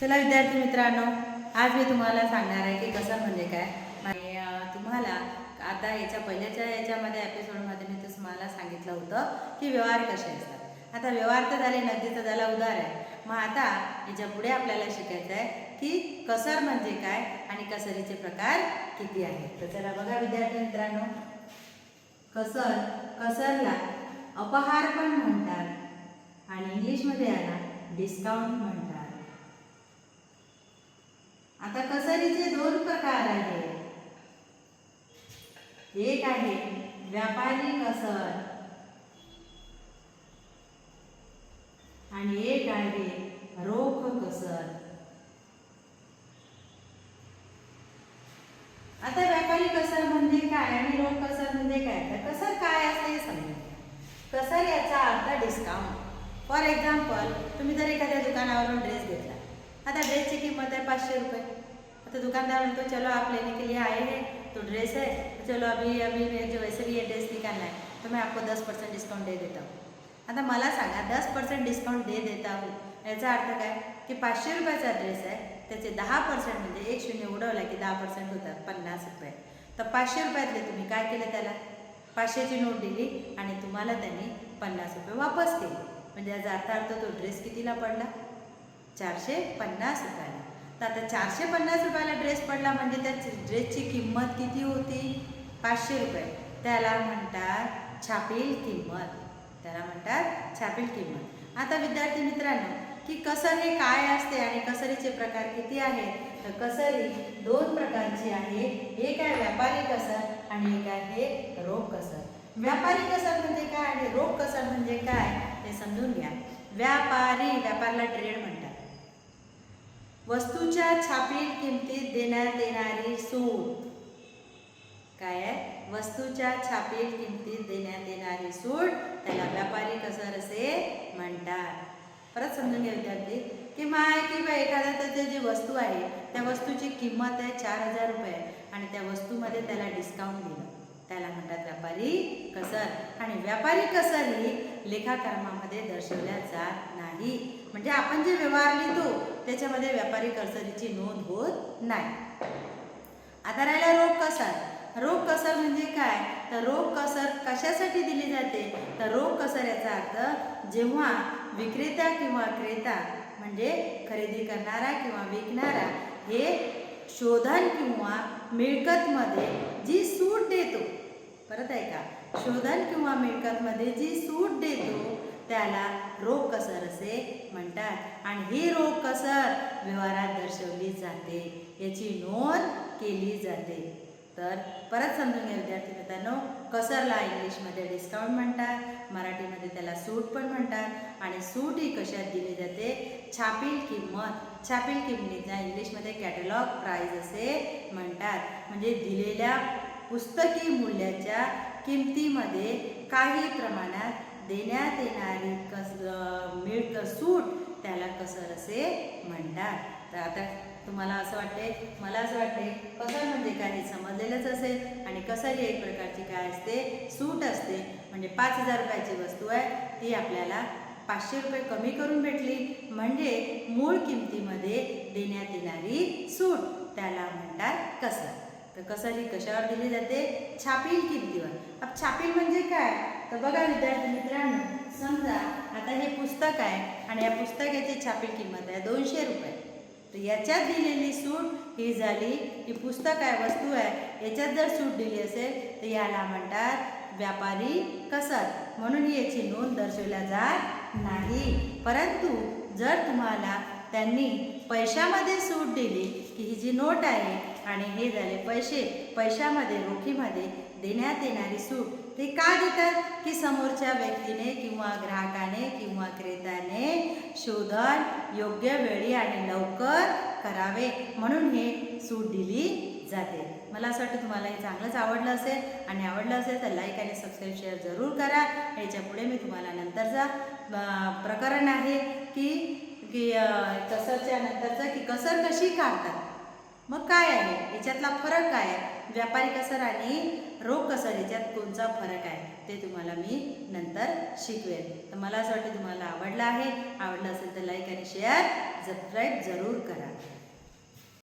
चला विद्यार्थी मित्रांनो आज मी तुम्हाला सांगणार आहे की कसं म्हणजे काय. तुम्हाला आता याच्या पहिल्याच्या याच्यामध्ये एपिसोडमध्ये मी तुम्हाला सांगितलं होतं की व्यवहार कसे असतात. आता व्यवहार तर झाले नगदीचा झाला उधार आहे मग आता याच्यापुढे आपल्याला शिकायचं आहे की कसर म्हणजे काय आणि कसरीचे प्रकार किती आहेत. तर चला बघा विद्यार्थी मित्रांनो. कसर कसरला अपहार पण म्हणतात. आणि इंग्लिशमध्ये याला डिस्काउंट म्हणतात आता कसरीचे दोन प्रकार आहेत एक आहे व्यापारी कसर. आणि एक आहे रोख कसर. आता व्यापारी कसर म्हणजे काय आणि रोख कसर म्हणजे काय? तर कसर काय असते हे समजून कसर याचा अर्थ डिस्काउंट फॉर एक्झाम्पल तुम्ही जर एखाद्या दुकानावरून ड्रेस घेतला. आता ड्रेसची किंमत आहे पाचशे रुपये. तो दुकानदार म्हणतो चलो आप लेने के लिए आए हैं तो ड्रेस है तो चलो अभी अभी मैं जो वैसे भी ये ड्रेस निकालना है तो मैं आपको दस परसेंट डिस्काउंट दे देता हूँ. आता मला सांगा दस पर्सेंट डिस्काउंट दे देता हूँ याचा अर्थ काय? की पाचशे रुपयाचा ड्रेस आहे त्याचे दहा पर्सेंट म्हणजे एक शून्य उडवला की दहा पर्सेंट होतात पन्नास रुपये. तर पाचशे रुपयातले तुम्ही काय केलं त्याला? पाचशेची नोट दिली आणि तुम्हाला त्यांनी पन्नास रुपये वापस केले. म्हणजे याचा अर्थ अर्थ तो ड्रेस कितीला पडला? चारशे पन्नास रुपयाला. तर आता चारशे पन्नास रुपयाला ड्रेस पडला म्हणजे त्या ड्रेसची किंमत किती होती? पाचशे रुपये. त्याला म्हणतात छापील किंमत. त्याला म्हणतात छापील किंमत. आता विद्यार्थी मित्रांनो की कसर हे काय असते आणि कसरीचे प्रकार किती आहेत? तर कसरी दोन प्रकारची आहे. एक आहे व्यापारी कसर आणि एक आहे रोख कसर. व्यापारी कसर म्हणजे काय आणि रोख कसर म्हणजे काय ते समजून घ्या. व्यापारी व्यापारला ट्रेड म्हणतात. वस्तू वस्तूच्या छापील किमतीत देण्यात येणारी सूट. काय आहे? वस्तूच्या छापील किमतीत देण्यात येणारी सूट. त्याला व्यापारी कसर असे म्हणतात. परत समजून घ्या विद्यार्थी. किंवा की बा एखाद्या त्याची जी वस्तू आहे त्या वस्तूची किंमत आहे चार हजार रुपये आणि त्या वस्तूमध्ये त्याला डिस्काउंट दिलं. त्याला म्हणतात व्यापारी कसर. आणि व्यापारी कसर ही लेखाकर्मामध्ये दर्शवल्या जात नाही. म्हणजे आपण जे व्यवहार लिहितो त्याच्यामध्ये व्यापारी कसरीची नोंद होत नाही. आता राहिला रोख कसर. रोख कसर म्हणजे काय? तर रोख कसर कशासाठी दिली जाते? तर रोख कसर याचा अर्थ जेव्हा विक्रेता किंवा क्रेता म्हणजे खरेदी करणारा किंवा विकणारा हे शोधन किंवा मिळकतमध्ये जी सूट देतो परत आहे का शोधन किंवा मिळकतमध्ये जी सूट देतो त्याला रोख कसर असे म्हणतात. आणि ही रोख कसर व्यवहारात दर्शवली जाते. याची नोंद केली जाते. तर परत समजून घ्या विद्यार्थी मित्रांनो. कसरला इंग्लिशमध्ये डिस्काउंट म्हणतात. मराठीमध्ये त्याला सूट पण म्हणतात. आणि सूट ही कशात दिली जाते? छापील किंमत. छापील किंमतीला इंग्लिशमध्ये कॅटलॉग प्राईज असे म्हणतात. म्हणजे दिलेल्या पुस्तकी मूल्याच्या किमतीमध्ये काही प्रमाणात देण्यात येणारी कस मिळक सूट त्याला कसर असे म्हणतात. तर आता तुम्हाला असं वाटते मला असं वाटते कसर म्हणजे काय हे समजलेलंच असेल. आणि कसर ही एक प्रकारची काय असते? सूट असते. म्हणजे पाच हजार रुपयाची वस्तू आहे ती आपल्याला पाचशे रुपये कमी करून भेटली. म्हणजे मूळ किमतीमध्ये देण्यात येणारी सूट त्याला म्हणतात कसर. तर कसर ही कशावर दिली जाते? छापील किमतीवर. अब छापील म्हणजे काय? तर बघा विद्यार्थी मित्र आता हे पुस्तक आहे आणि या पुस्तकाची छापील किंमत आहे दोनशे रुपये. तर याच्यात दिलेली सूट ही झाली ही पुस्तक आहे वस्तू आहे. याच्यात जर सूट दिली असेल तर याला म्हणतात व्यापारी कसर. म्हणून याची नोंद दर्शवल्या जात नाही. परंतु जर तुम्हाला त्यांनी पैशामध्ये सूट दिली की ही जी नोट आहे आणि हे झाले पैसे पैशामध्ये रोखीमध्ये देण्यात येणारी सूट ते का देतात? की समोरच्या व्यक्तीने किंवा ग्राहकाने किंवा क्रेत्याने शोधन योग्य वेळी आणि लवकर करावे म्हणून हे सूट दिली जाते. मला असं वाटतं तुम्हाला हे चांगलंच आवडलं असेल आणि आवडलं असेल तर लाईक आणि सबस्क्राईब शेअर जरूर करा. याच्यापुढे मी तुम्हाला नंतरचा प्रकरण आहे की की अं, कसरच्या नंतरचं की कसर कशी काढतात? मग काय आहे? याच्यातला फरक काय आहे? व्यापारी कसर आणि रोख कसर याच्यात कोणचा फरक आहे? ते तुम्हाला मी नंतर शिकवेन. तर मला असं वाटतं तुम्हाला आवडलं आहे. आवडलं असेल तर लाईक आणि शेअर सबस्क्राईब जरूर करा.